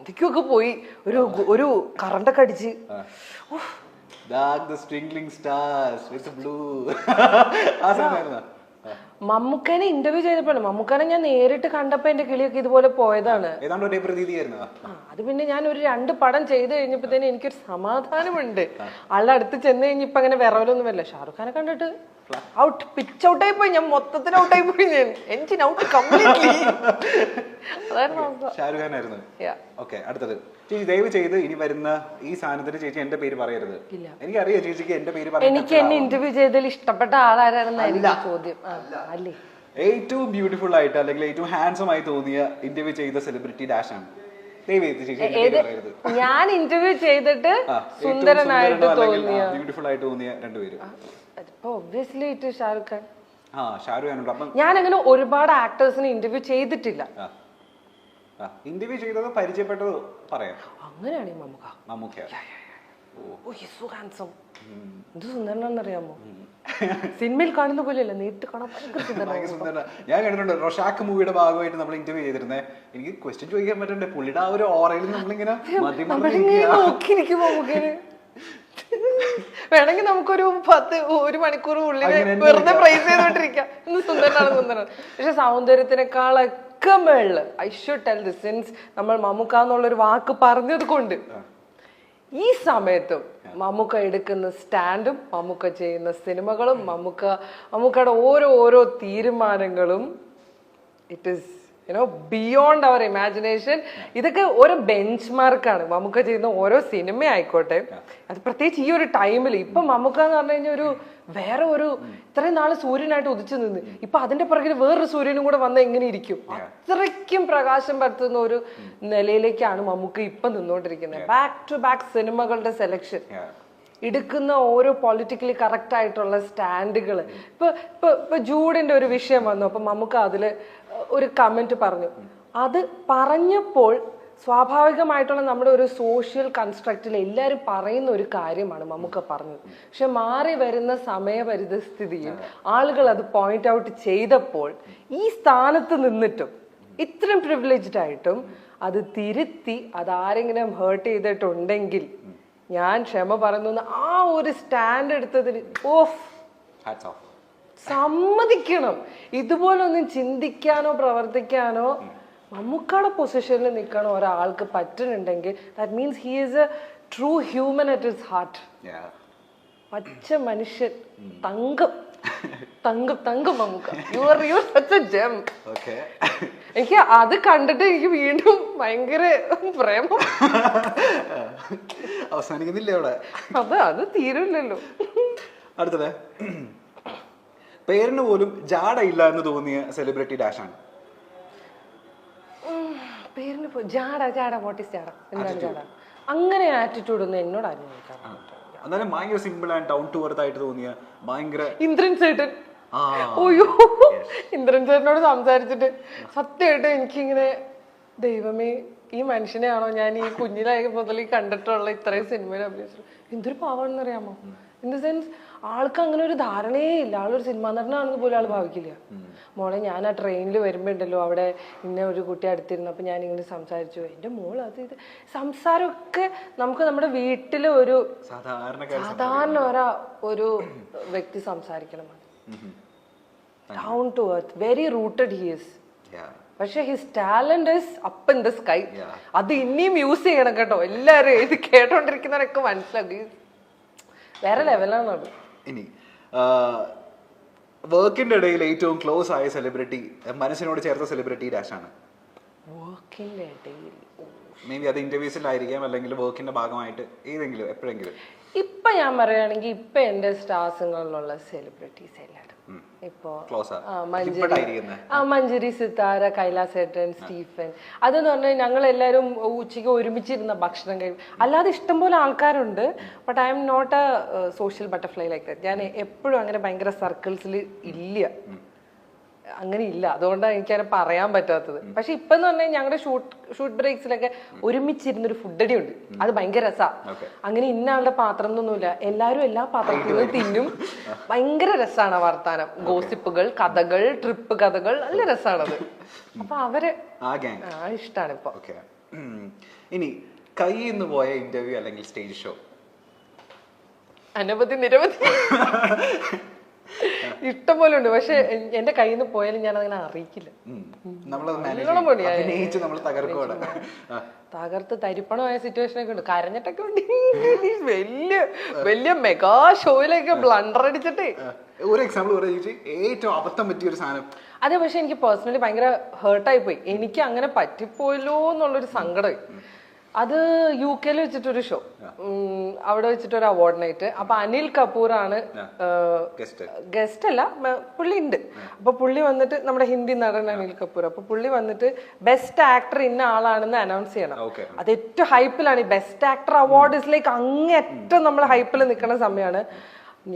എന്തൊക്കെയൊക്കെ പോയി ഒരു ഒരു കറണ്ടൊക്കെ അടിച്ച്. മമ്മൂക്കനെ ഇന്റർവ്യൂ ചെയ്തപ്പോഴാണ് മമ്മൂക്കനെ ഞാൻ നേരിട്ട് കണ്ടപ്പോ എന്റെ കിളിയൊക്കെ ഇതുപോലെ പോയതാണ്. അത് പിന്നെ ഞാൻ ഒരു രണ്ട് പടം ചെയ്ത് കഴിഞ്ഞപ്പോ എനിക്കൊരു സമാധാനമുണ്ട്. ആളുടെ അടുത്ത് ചെന്ന് കഴിഞ്ഞപ്പോ അങ്ങനെ വിറവലൊന്നും വരില്ല. ഷാറുഖ് ഖാനെ കണ്ടിട്ട് ഔട്ട് പിച്ച് ഔട്ടായി പോയി. ഞാൻ മൊത്തത്തിൽ ഔട്ടായി പോയി. ഞാൻ engine out completely Shahrukh Khan ആയിരുന്നു. ഓക്കെ അടുത്തത്. ചേച്ചി ദയവ് ചെയ്ത് ഇനി വരുന്ന ഈ സാധനത്തിന് ചേച്ചി എന്റെ പേര് പറയരുത്. എനിക്ക് എനിക്കറിയാം ചേച്ചിക്ക് എന്റെ പേര് പറയാൻ എനിക്ക് എന്നെ ഇന്റർവ്യൂ ചെയ്തതിൽ ഇഷ്ടപ്പെട്ട ആളാരാണെന്നായിരിക്കും ചോദ്യം. അല്ലേ. ഏറ്റവും ബ്യൂട്ടിഫുൾ ആയിട്ട് അല്ലെങ്കിൽ ഏറ്റവും ഹാൻസം ആയി തോന്നിയ ഇന്റർവ്യൂ ചെയ്ത സെലിബ്രിറ്റി ഡാഷ് ആണ്. ഞാൻ ഇന്റർവ്യൂ ചെയ്തിട്ട് സുന്ദരനായിട്ട് തോന്നിയ ബ്യൂട്ടിഫുൾ ആയിട്ട് തോന്നിയ രണ്ടുപേരും ഒബ്വിയസ്ലി ഇറ്റ് ഷാറുഖ് ഖാൻ ഞാൻ അങ്ങനെ ഒരുപാട് ആക്ടേഴ്സിനെ ഇന്റർവ്യൂ ചെയ്തിട്ടില്ല. ഇന്റർവ്യൂ ചെയ്തത് പരിചയപ്പെട്ടത് പറയാം. അങ്ങനെയാണ് ഈ മമ്മൂക്ക മമ്മൂക്ക ഓ. Yes handsome. എന്ത് സുന്ദരനാണെന്നറിയാമോ? സിനിമയിൽ കാണുന്ന പോലെയല്ല നേരിട്ട് കാണാൻ ഭയങ്കര സുന്ദരനാണ് ഞാൻ കണ്ടിട്ടുണ്ട് റൊഷാക്ക് മൂവിയുടെ ഭാഗമായിട്ട് നമ്മൾ ഇന്റർവ്യൂ ചെയ്തിരുന്നേ. എനിക്ക് ക്വസ്റ്റ്യൻ ചോദിക്കാൻ പറ്റണ്ടേ? പുള്ളിയുടെ ആ ഒരു ഓറയിൽ നമ്മളിങ്ങനെ വേണമെങ്കിൽ നമുക്കൊരു പത്ത് ഒരു മണിക്കൂർ ഉള്ളിൽ വെറുതെ പ്രൈസ് ചെയ്തോണ്ടിരിക്കാം. ഇന്ന് സുന്ദരനാണ് സുന്ദരൻ. പക്ഷെ സൗന്ദര്യത്തിനേക്കാളൊക്കെ മേളിൽ I should tell the since നമ്മൾ മമ്മൂക്ക എന്നുള്ളൊരു വാക്ക് പറഞ്ഞത് കൊണ്ട് ഈ സമയത്തും മമ്മൂക്ക എടുക്കുന്ന സ്റ്റാൻഡും മമ്മൂക്ക ചെയ്യുന്ന സിനിമകളും മമ്മൂക്ക മമ്മൂക്കയുടെ ഓരോ ഓരോ തീരുമാനങ്ങളും it is you know beyond our imagination ഇതൊക്കെ ഒരു ബെഞ്ച് മാർക്കാണ് മമ്മൂക്ക ചെയ്യുന്ന ഓരോ സിനിമ ആയിക്കോട്ടെ. അത് പ്രത്യേകിച്ച് ഈ ഒരു ടൈമിൽ ഇപ്പൊ മമ്മൂക്ക എന്ന് പറഞ്ഞു കഴിഞ്ഞാൽ ഒരു വേറെ ഒരു ഇത്രയും നാൾ സൂര്യനായിട്ട് ഉദിച്ചു നിന്ന്. ഇപ്പൊ അതിന്റെ പുറകിൽ വേറൊരു സൂര്യനും കൂടെ വന്ന എങ്ങനെ ഇരിക്കും? അത്രയ്ക്കും പ്രകാശം പരത്തുന്ന ഒരു നിലയിലേക്കാണ് മമ്മൂക്ക ഇപ്പൊ നിന്നുകൊണ്ടിരിക്കുന്നത് ബാക്ക് ടു ബാക്ക് സിനിമകളുടെ സെലക്ഷൻ എടുക്കുന്ന ഓരോ പൊളിറ്റിക്കലി കറക്റ്റ് ആയിട്ടുള്ള സ്റ്റാൻഡുകൾ ഇപ്പൊ ഇപ്പൊ ഇപ്പൊ ജൂഡിന്റെ ഒരു വിഷയം വന്നു. അപ്പൊ നമുക്ക് അതിൽ ഒരു കമന്റ് പറഞ്ഞു. അത് പറഞ്ഞപ്പോൾ സ്വാഭാവികമായിട്ടുള്ള നമ്മുടെ ഒരു സോഷ്യൽ കൺസ്ട്രക്റ്റിൽ എല്ലാവരും പറയുന്ന ഒരു കാര്യമാണ് നമുക്ക് പറഞ്ഞത്. പക്ഷെ മാറി വരുന്ന സമയപരിതസ്ഥിതിയിൽ ആളുകൾ അത് പോയിന്റ് ഔട്ട് ചെയ്തപ്പോൾ ഈ സ്ഥാനത്ത് നിന്നിട്ടും ഇത്രയും പ്രിവിലേജ്ഡ് ആയിട്ടും അത് തിരുത്തി അതാരെങ്കിലും ഹേർട്ട് ചെയ്തിട്ടുണ്ടെങ്കിൽ ഞാൻ ക്ഷമ പറയുന്നു ആ ഒരു സ്റ്റാൻഡ് എടുത്തതിന് ഓഫ്. സമ്മതിക്കണം. ഇതുപോലൊന്നും ചിന്തിക്കാനോ പ്രവർത്തിക്കാനോ മമ്മൂക്കയുടെ പൊസിഷനിൽ നിൽക്കണ ഒരാൾക്ക് പറ്റുന്നുണ്ടെങ്കിൽ that means he is a true human at his heart പച്ച മനുഷ്യൻ തങ്കം. തങ്കം തങ്കം Mammukka. You are you such a gem എനിക്ക് അത് കണ്ടിട്ട് എനിക്ക് വീണ്ടും ഭയങ്കര പ്രേമം. അവസാനിക്കുന്നില്ല അവിടെ? അത് അത് തീരില്ലല്ലോ. അടുത്തത്. പേരിന് പോലും ജാടയില്ല എന്ന് തോന്നിയ സെലിബ്രിറ്റി ഡാഷ് ആണ്. പേരിന് ജാട ജാട വാട്ട് ഇസ് ജാട എന്താണ് ജാട? അങ്ങനെ ആറ്റിറ്റ്യൂഡ് ഒന്നും എന്നോട് ആരും ചോദിക്കാറില്ല എന്നാലും ഭയങ്കര simple and down to earth ആയിട്ട് തോന്നിയ ഭയങ്കര ഇന്ദ്രൻ ചേട്ടൻ ഓയോ ഇന്ദ്രൻ ചേട്ടനോട് സംസാരിച്ചിട്ട് സത്യമായിട്ട് എനിക്കിങ്ങനെ ദൈവമേ ഈ മനുഷ്യനെയാണോ ഞാൻ ഈ കുഞ്ഞിലായ മുതൽ ഈ കണ്ടിട്ടുള്ള ഇത്രയും സിനിമയിൽ അഭിനയിച്ചത്? എന്തൊരു പാവാണെന്ന് അറിയാമോ ഇൻ ദ സെൻസ് ആൾക്ക് അങ്ങനെ ഒരു ധാരണയേ ഇല്ല. ആളൊരു സിനിമാ നടനാണെന്ന് പോലും ആൾ ഭാവിക്കില്ല. മോളെ ഞാൻ ആ ട്രെയിനിൽ വരുമ്പോണ്ടല്ലോ അവിടെ ഇന്ന ഒരു കുട്ടി അടുത്തിരുന്നു അപ്പൊ ഞാൻ ഇങ്ങനെ സംസാരിച്ചു. എന്റെ മോൾ അത് ഇത് സംസാരമൊക്കെ നമുക്ക് നമ്മുടെ വീട്ടിലെ ഒരു സാധാരണ ഒരാ ഒരു വ്യക്തി സംസാരിക്കണം. Down to earth very rooted he's പക്ഷെ his talent is up in the sky. അത് ഇനിയും യൂസ് ചെയ്യണം കേട്ടോ. എല്ലാരും ഇത് കേട്ടോണ്ടിരിക്കുന്നവരൊക്കെ മനസ്സിലാക്കി വേറെ ലെവലാണ് അത്? ഇനി വർക്കിന്റെ ഇടയിൽ ഏറ്റവും ക്ലോസ് ആയ സെലിബ്രിറ്റി മനസ്സിനോട് ചേർത്ത സെലിബ്രിറ്റി ഡാഷ് ആണ് വർക്കിന്റെ ഇടയിൽ. മേ ബി അത് ഇന്റർവ്യൂസിലായിരിക്കാം അല്ലെങ്കിൽ വർക്കിന്റെ ഭാഗമായിട്ട് ഏതെങ്കിലും എപ്പോഴെങ്കിലും. ഇപ്പൊ ഞാൻ പറയുകയാണെങ്കിൽ ഇപ്പൊ എന്റെ സ്റ്റാർസിങ്ങളിലുള്ള സെലിബ്രിറ്റീസ് എല്ലാരും. ഇപ്പോ മഞ്ജരി. ആ മഞ്ജരി സിത്താര കൈലാസേട്ടൻ സ്റ്റീഫൻ. അതെന്ന് പറഞ്ഞാൽ ഞങ്ങൾ എല്ലാവരും ഉച്ചയ്ക്ക് ഒരുമിച്ചിരുന്ന ഭക്ഷണം കഴിക്കും അല്ലാതെ ഇഷ്ടംപോലെ ആൾക്കാരുണ്ട്. But I'm not a social butterfly like that ഞാൻ എപ്പോഴും അങ്ങനെ ഭയങ്കര സർക്കിൾസിൽ ഇല്ല. അങ്ങനെ ഇല്ല അതുകൊണ്ടാണ് എനിക്കങ്ങനെ പറയാൻ പറ്റാത്തത്. പക്ഷെ ഇപ്പൊ എന്ന് പറഞ്ഞാൽ ഞങ്ങളുടെ ഷൂട്ട് ഷൂട്ട് ബ്രേക്സിലൊക്കെ ഒരുമിച്ചിരുന്നൊരു ഫുഡടി ഉണ്ട് അത് ഭയങ്കര രസാ. അങ്ങനെ ഇന്ന ആളുടെ പാത്രം എന്നൊന്നുമില്ല എല്ലാവരും എല്ലാ പാത്രത്തിൽ നിന്നും തിന്നും. ഭയങ്കര രസാണ് ആ വർത്താനം. ഗോസിപ്പുകൾ കഥകൾ ട്രിപ്പ് കഥകൾ നല്ല രസമാണത് അപ്പൊ അവർ ആ ഇഷ്ടാണ് ഇപ്പൊ. ഇനി കൈ നിന്ന് പോയ ഇന്റർവ്യൂ അല്ലെങ്കിൽ സ്റ്റേജ് ഷോ അനവധി നിരവധി. ഇഷ്ടം പോലെ ഉണ്ട് പക്ഷെ എന്റെ കയ്യിൽ നിന്ന് പോയാലും ഞാൻ അങ്ങനെ അറിയിക്കില്ല തകർത്ത് തരിപ്പണമായ സിറ്റുവേഷൻ ഒക്കെ ഉണ്ട്. കരഞ്ഞിട്ടൊക്കെ ഉണ്ട്. വലിയ വലിയ മെഗാ ഷോയിലൊക്കെ ബ്ലണ്ടർ അടിച്ചിട്ട്. ഒരു എക്സാമ്പിൾ പറയാ. ഏറ്റവും അബദ്ധം പറ്റിയ ഒരു സാധനം. അതെ പക്ഷെ എനിക്ക് പേഴ്സണലി ഭയങ്കര ഹേർട്ടായി പോയി. എനിക്ക് അങ്ങനെ പറ്റിപ്പോയല്ലോ എന്നുള്ളൊരു സങ്കടം. അത് യു കെയിൽ വെച്ചിട്ടൊരു ഷോ അവിടെ വെച്ചിട്ടൊരു അവാർഡ് നൈറ്റ് അപ്പൊ അനിൽ കപൂർ ആണ് ഗസ്റ്റ് അല്ല പുള്ളി ഉണ്ട് അപ്പൊ പുള്ളി വന്നിട്ട് നമ്മുടെ ഹിന്ദി നടൻ അനിൽ കപൂർ. അപ്പൊ പുള്ളി വന്നിട്ട് ബെസ്റ്റ് ആക്ടർ ഇന്ന ആളാണെന്ന് അനൗൺസ് ചെയ്യണം. അത് ഏറ്റവും ഹൈപ്പിലാണ് ഈ ബെസ്റ്റ് ആക്ടർ അവാർഡ് ഇസ്ലേക്ക് അങ്ങേറ്റം നമ്മൾ ഹൈപ്പിൽ നിൽക്കുന്ന സമയമാണ്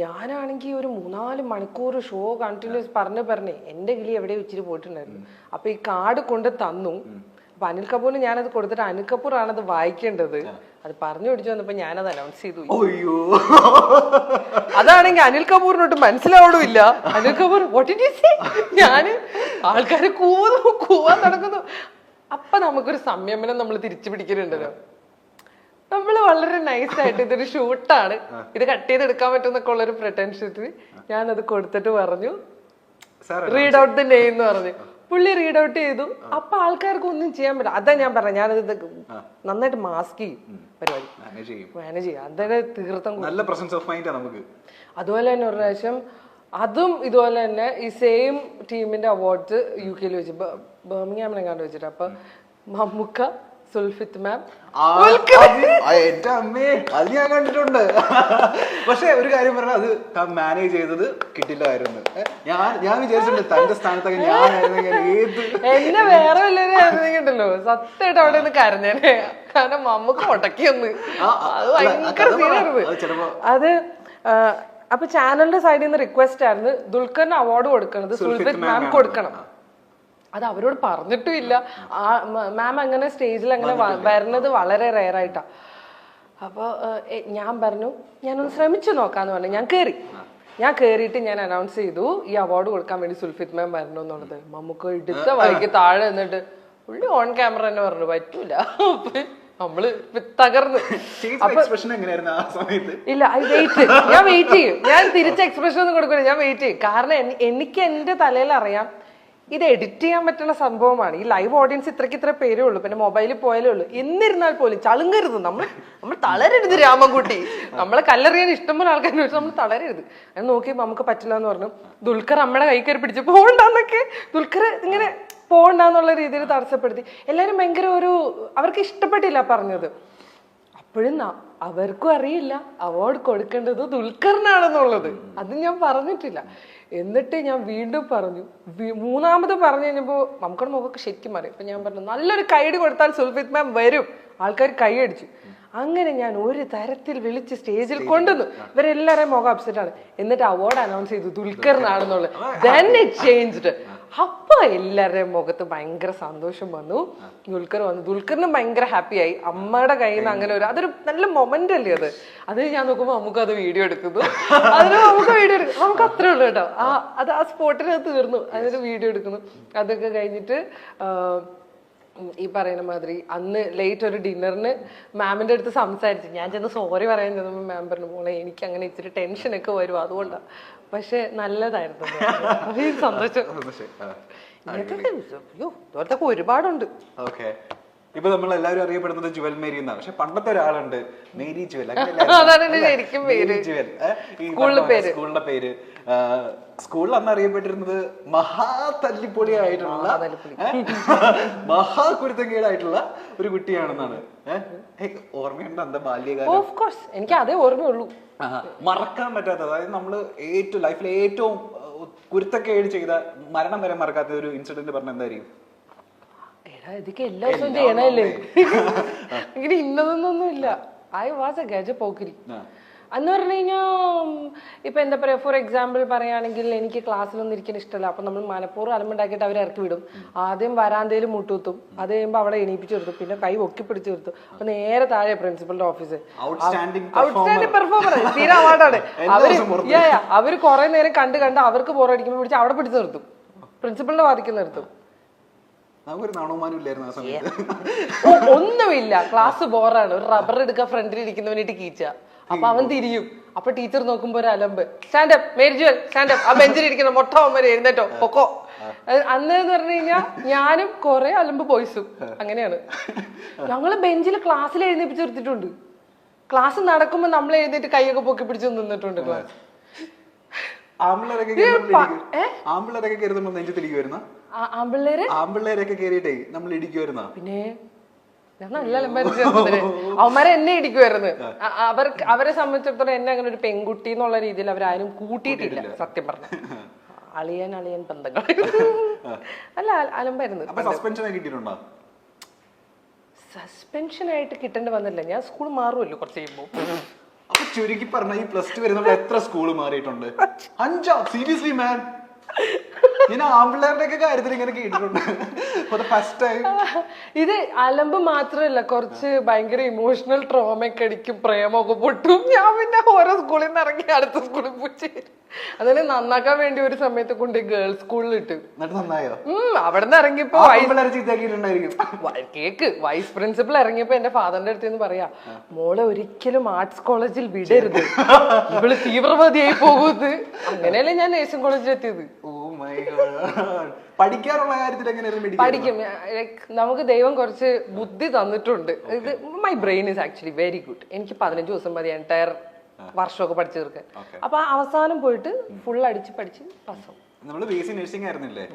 ഞാനാണെങ്കിൽ ഒരു മൂന്നാൽ മണിക്കൂർ ഷോ കണ്ടിന്യൂസ് പറഞ്ഞു പറഞ്ഞേ എന്റെ കിളി എവിടെ ഇച്ചിരി പോയിട്ടുണ്ടായിരുന്നു. അപ്പൊ ഈ കാർഡ് കൊണ്ട് തന്നു. അപ്പൊ അനിൽ കപൂറിന് ഞാനത് കൊടുത്തിട്ട് അനിൽ കപൂർ ആണ് അത് വായിക്കേണ്ടത്. അത് പറഞ്ഞു പിടിച്ചു വന്നപ്പോ ഞാനത് അനൗൺസ് ചെയ്തു. അയ്യോ. അതാണെങ്കിൽ അനിൽ കപൂറിനോട്ട് മനസ്സിലാവണമില്ല. അനിൽ കപൂർ? ഞാൻ ആൾക്കാര് കൂവുന്നു കൂവാൻ നടക്കുന്നു അപ്പൊ നമുക്കൊരു സംയമനം നമ്മൾ തിരിച്ചു പിടിക്കുന്നുണ്ടല്ലോ നമ്മൾ വളരെ നൈസ് ആയിട്ട് ഇതൊരു ഷൂട്ടാണ് ഇത് കട്ട് ചെയ്തെടുക്കാൻ പറ്റുന്നൊക്കെ ഉള്ള ഒരു പ്രൊട്ടൻഷ്യത്തിൽ ഞാനത് കൊടുത്തിട്ട് പറഞ്ഞു. റീഡ് ഔട്ട് ദ നെയിം എന്ന് പറഞ്ഞു. പുള്ളി റീഡ് ഔട്ട് ചെയ്തു. അപ്പൊ ആൾക്കാർക്ക് ഒന്നും ചെയ്യാൻ പറ്റില്ല. അതാ ഞാൻ പറഞ്ഞ ഞാനത് നന്നായിട്ട് മാസ്ക് ചെയ്യും പരിപാടി. മാനേജ് ചെയ്യും. അതൊക്കെ തീർത്ഥം നല്ല പ്രസൻസ് ഓഫ് മൈൻഡാ നമുക്ക്. അതുപോലെ തന്നെ ഒരു പ്രാവശ്യം അതും ഇതുപോലെ തന്നെ ഈ സെയിം ടീമിന്റെ അവാർഡ്സ് യു കെയിൽ വെച്ച് ബർമിംഗാമിനെങ്ങാണ്ട് വെച്ചിട്ട്. അപ്പൊ മമ്മുക്ക സുൽഫിത്ത് മാം. എന്റെ അമ്മേ അത് ഞാൻ കണ്ടിട്ടുണ്ട്. പക്ഷെ ഒരു കാര്യം പറഞ്ഞാൽ അത് മാനേജ് ചെയ്തത് കിട്ടില്ലായിരുന്നു. ഞാൻ ഞാൻ വിചാരിച്ചിട്ടുണ്ട് തന്റെ സ്ഥാനത്തൊക്കെ ഞാൻ ഏത് എന്നെ വേറെ വല്ലവരും ആയിരുന്നെങ്കിണ്ടല്ലോ സത്യമായിട്ട് അവിടെ നിന്ന് കരഞ്ഞേനെ. കാരണം മമ്മക്ക് മുടക്കിയൊന്ന്. അത് ഭയങ്കര സീനായിരുന്നു അത് അപ്പൊ ചാനലിന്റെ സൈഡിൽ നിന്ന് റിക്വസ്റ്റ് ആയിരുന്നു ദുൽഖറിന് അവാർഡ് കൊടുക്കണത് സുൽഫിത്ത് മാം കൊടുക്കണം. അത് അവരോട് പറഞ്ഞിട്ടും ഇല്ല ആ മാം അങ്ങനെ സ്റ്റേജിൽ അങ്ങനെ വരണത് വരുന്നത് വളരെ റെയർ ആയിട്ടാ അപ്പോൾ ഞാൻ പറഞ്ഞു ഞാനൊന്ന് ശ്രമിച്ചു നോക്കാന്ന് പറഞ്ഞു. ഞാൻ കേറി. ഞാൻ കയറിയിട്ട് ഞാൻ അനൗൺസ് ചെയ്തു ഈ അവാർഡ് കൊടുക്കാൻ വേണ്ടി സുൽഫിത് മാം വരണം എന്നുള്ളത്. നമുക്ക് എടുത്ത വഴിക്ക് താഴെ നിന്നിട്ട് പുള്ളി ഓൺ ക്യാമറ തന്നെ പറഞ്ഞു പറ്റൂല. നമ്മൾ തകർന്ന്. ഇല്ല ഐ വെയിറ്റ് ഞാൻ വെയിറ്റ് ചെയ്യും. ഞാൻ തിരിച്ച് എക്സ്പ്രഷൻ ഒന്നും കൊടുക്കില്ല ഞാൻ വെയിറ്റ് ചെയ്യും. കാരണം എനിക്ക് എന്റെ തലയിൽ അറിയാം. ഇത് എഡിറ്റ് ചെയ്യാൻ പറ്റുന്ന സംഭവമാണ്. ഈ ലൈവ് ഓഡിയൻസ് ഇത്രയ്ക്ക് ഇത്ര പേരേ ഉള്ളൂ. പിന്നെ മൊബൈലിൽ പോയാലേ ഉള്ളൂ. എന്നിരുന്നാൽ പോലും ചളുങ്ങരുത്. നമ്മൾ നമ്മൾ തളരരുത് രാമൻകുട്ടി. നമ്മളെ കല്ലെറിയാൻ ഇഷ്ടംപോലെ ആൾക്കാർ പക്ഷെ നമ്മൾ തളരരുത്. അത് നോക്കി നമുക്ക് പറ്റില്ല എന്ന് പറഞ്ഞു. ദുൽഖർ അമ്മയുടെ കൈ പിടിച്ച് പോകണ്ടെന്നൊക്കെ ദുൽഖർ ഇങ്ങനെ പോകണ്ടെന്നുള്ള രീതിയിൽ തടസ്സപ്പെടുത്തി. എല്ലാവരും ഭയങ്കര ഒരു അവർക്ക് ഇഷ്ടപ്പെട്ടില്ല പറഞ്ഞത്. അപ്പോഴും അവർക്കും അറിയില്ല. അവാർഡ് കൊടുക്കേണ്ടത് ദുൽഖറിനാണെന്നുള്ളത്. അത് ഞാൻ പറഞ്ഞിട്ടില്ല. എന്നിട്ട് ഞാൻ വീണ്ടും പറഞ്ഞു. മൂന്നാമത് പറഞ്ഞു കഴിഞ്ഞപ്പോ നമുക്കുടെ മുഖമൊക്കെ ശരിക്കും മാറി. അപ്പൊ ഞാൻ പറഞ്ഞു നല്ലൊരു കൈഡ് കൊടുത്താൽ സുൽഫിത് മാം വരും. ആൾക്കാർ കൈയടിച്ചു അങ്ങനെ ഞാൻ ഒരു തരത്തിൽ വിളിച്ച് സ്റ്റേജിൽ കൊണ്ടുവന്നു. ഇവരെല്ലാവരെയും മുഖം അപ്സെറ്റ് ആണ്. എന്നിട്ട് അവാർഡ് അനൗൺസ് ചെയ്തു ദുൽഖറിനാണെന്നുള്ളത്. ദെൻ ഇറ്റ് ചേഞ്ച്ഡ് അപ്പൊ എല്ലാവരുടെയും മുഖത്ത് ഭയങ്കര സന്തോഷം വന്നു. ദുൽഖർ വന്നു. ദുൽഖറിനും ഭയങ്കര ഹാപ്പിയായി അമ്മയുടെ കയ്യിൽ നിന്ന് അങ്ങനെ ഒരു അതൊരു നല്ല മൊമെന്റ് അല്ലേ അത്? അത് ഞാൻ നോക്കുമ്പോ നമുക്ക് അത് വീഡിയോ എടുക്കുന്നു. അതിന് നമുക്ക് വീഡിയോ എടുക്കും നമുക്ക് അത്രേ ഉള്ളൂ കേട്ടോ. ആ അത് ആ സ്പോട്ടിനകത്ത് തീർന്നു. അതിന് വീഡിയോ എടുക്കുന്നു. അതൊക്കെ കഴിഞ്ഞിട്ട് ഈ പറയുന്ന മാതിരി അന്ന് ലേറ്റ് ഒരു ഡിന്നറിന് മാമിന്റെ അടുത്ത് സംസാരിച്ചു. ഞാൻ ചെന്ന് സോറി പറയാൻ ചെന്നപ്പോൾ മാം പറഞ്ഞു മോളെ എനിക്ക് അങ്ങനെ ഇച്ചിരി ടെൻഷനൊക്കെ വരും. അതുകൊണ്ടാണ് പക്ഷെ നല്ലതായിരുന്നു സന്തോഷം. ഒരുപാടുണ്ട്. ഓക്കെ ഇപ്പൊ നമ്മൾ എല്ലാവരും അറിയപ്പെടുന്നത് ജുവൽ മേരി എന്നാണ്. പക്ഷെ പണ്ടത്തെ ഒരാളുണ്ട് മേരി ജുവൽ. പേര്. ജുവൽ. സ്കൂളിന്റെ പേര്. സ്കൂളിൽ അന്ന് അറിയപ്പെട്ടിരുന്നത് മഹാ തല്ലിപ്പൊളിയായിട്ടുള്ള? മഹാ കുരുത്തങ്കേടായിട്ടുള്ള ഒരു കുട്ടിയാണെന്നാണ്. ഓർമ്മയുണ്ട് എന്താ ബാല്യകാലം? എനിക്ക് അതേ ഓർമ്മയുള്ളൂ. മറക്കാൻ പറ്റാത്ത അതായത് നമ്മൾ ഏറ്റവും ലൈഫിൽ ഏറ്റവും കുരുത്തക്കേട് ചെയ്ത മരണം വരെ മറക്കാത്ത ഒരു ഇൻസിഡന്റ് പറഞ്ഞ എന്തായിരിക്കും? ഇതൊക്കെ എല്ലാ ദിവസവും ചെയ്യണല്ലേ ഇങ്ങനെ ഇന്നതൊന്നും ഇല്ല I was a Gaja Pokkiri. എന്ന് പറഞ്ഞു കഴിഞ്ഞാൽ ഇപ്പൊ എന്താ പറയാ ഫോർ എക്സാമ്പിൾ പറയുകയാണെങ്കിൽ എനിക്ക് ക്ലാസ്സിലൊന്നും ഇരിക്കാൻ ഇഷ്ടമല്ല. അപ്പൊ നമ്മൾ മനപ്പൂർവം അലമ്പുണ്ടാക്കിയിട്ട് അവരെ ഇറക്കി വിടും. ആദ്യം വരാന്തയിൽ മുട്ടുത്തും അത് കഴിയുമ്പോൾ അവിടെ എണീപ്പിച്ചു കൊടുത്തു പിന്നെ കൈ ഒക്കി പിടിച്ചു കൊടുത്തു അപ്പൊ നേരെ താഴെ പ്രിൻസിപ്പളിന്റെ ഓഫീസ് ഔട്ട്സ്റ്റാൻഡിംഗ് പെർഫോമർ തീരെ അവാർഡാണ് അവർ. അവർ കുറെ നേരം കണ്ട് കണ്ട് അവർക്ക് ബോറടിക്കുമ്പോൾ പിടിച്ച് അവിടെ പിടിച്ചു നിർത്തും. പ്രിൻസിപ്പളിന്റെ വാദിക്ക് നിർത്തും. നമുക്കൊരു നാണവമാനം ഇല്ലായിരുന്നു ആ സമയത്ത്. ഒന്നുമില്ല. ക്ലാസ് ബോറാണ് ഒരു റബ്ബർ എടുക്കാൻ ഫ്രണ്ടിൽ ഇരിക്കുന്നവനായിട്ട് കീച്ച അപ്പൊ അവൻ തിരിയും. അപ്പൊ ടീച്ചർ നോക്കുമ്പോ ഒരു അലമ്പ്. സ്റ്റാൻഡപ്പ് മേരിജുവൽ സ്റ്റാൻഡപ്പ് ആ ബെഞ്ചിൽ ഇരിക്കുന്ന മൊട്ട അമ്മര് എഴുന്നേറ്റോ? പൊക്കോ. അന്ന് എന്ന് പറഞ്ഞു കഴിഞ്ഞാൽ ഞാനും കുറെ അലമ്പ് പോയിസും അങ്ങനെയാണ്. ഞങ്ങൾ ബെഞ്ചിൽ ക്ലാസ്സിൽ എഴുന്നേപ്പിച്ച് നിർത്തിയിട്ടുണ്ട്. ക്ലാസ് നടക്കുമ്പോ നമ്മൾ എഴുന്നേറ്റ് കൈയൊക്കെ പൊക്കി പിടിച്ച് നിന്നിട്ടുണ്ട് ക്ലാസ് ആമ്പിള്ളേരൊക്കെ ആമ്പിള്ളേരൊക്കെ കരുതുമ്പോ നമ്മൾ നെഞ്ചത്തിരിക്കും വരുന്ന? ആമ്പിള്ളേര്? ആമ്പിള്ളേരൊക്കെ കയറിയിട്ടേ നമ്മൾ ഇടിക്കുമായിരുന്ന പിന്നെ അവന്മാരെ എന്നെ ഇടിക്കുമായിരുന്നു അവർക്ക് അവരെ സംബന്ധിച്ചിടത്തോളം എന്നെ അങ്ങനെ ഒരു പെൺകുട്ടി എന്നുള്ള രീതിയിൽ അവരാരും കൂട്ടിയിട്ടില്ല സത്യം പറഞ്ഞു. അളിയൻ അളിയൻ ബന്ധങ്ങൾ. അല്ല അലമ്പായിരുന്നു. സസ്പെൻഷൻ ആയിട്ട് കിട്ടേണ്ടി വന്നില്ല. ഞാൻ സ്കൂൾ മാറുമല്ലോ കുറച്ച് കഴിയുമ്പോൾ അപ്പൊ ചുരുക്കി പറഞ്ഞ ഈ പ്ലസ് ടു വരുന്ന എത്ര സ്കൂൾ മാറിയിട്ടുണ്ട്? അഞ്ചാ? സീരിയസ്ലി മാൻ ഞാൻ ആമ്പിള്ളേരുടെ ഒക്കെ കാര്യത്തിൽ ഇങ്ങനെ കേട്ടിട്ടുണ്ട്. ഫസ്റ്റ് ടൈം ഇത് അലമ്പ് മാത്രമല്ല കുറച്ച് ഭയങ്കര ഇമോഷണൽ ട്രോമയൊക്കെ അടിക്കും പ്രേമൊക്കെ പൊട്ടും. ഞാൻ പിന്നെ ഓരോ സ്കൂളിൽ നിന്ന് ഇറങ്ങി അടുത്ത സ്കൂളിൽ പോയി ചേരും. അതിനെ നന്നാക്കാൻ വേണ്ടി ഒരു സമയത്ത് കൊണ്ട് ഗേൾസ് സ്കൂളിൽ ഇട്ട്. നന്നായോ? അവിടെ നിന്ന് ഇറങ്ങിയപ്പോ കേക്ക് വൈസ് പ്രിൻസിപ്പൽ ഇറങ്ങിയപ്പോ എന്റെ ഫാദറിന്റെ അടുത്ത് നിന്ന് പറയാ മോളെ ഒരിക്കലും ആർട്സ് കോളേജിൽ വിടരുത്. ഇവൾ തീവ്രവാദിയായി പോകുന്നത് അങ്ങനെയല്ലേ ഞാൻ നേഴ്സിംഗ് കോളേജിൽ എത്തിയത്. പഠിക്കാനുള്ള കാര്യത്തിൽ എങ്ങനെയായിരുന്നു പഠിക്കും. നമുക്ക് ദൈവം കുറച്ച് ബുദ്ധി തന്നിട്ടുണ്ട്. ഇത് my brain is actually very good എനിക്ക് പതിനഞ്ച് ദിവസം മതി എന്റയർ വർഷമൊക്കെ പഠിച്ചു തീർക്കാൻ. അപ്പൊ അവസാനം പോയിട്ട് ഫുൾ അടിച്ച് പഠിച്ച് പാസ്സാവും നമ്മൾ ബി എസ് സി നഴ്സിംഗ് ആയിരുന്നില്ലേ?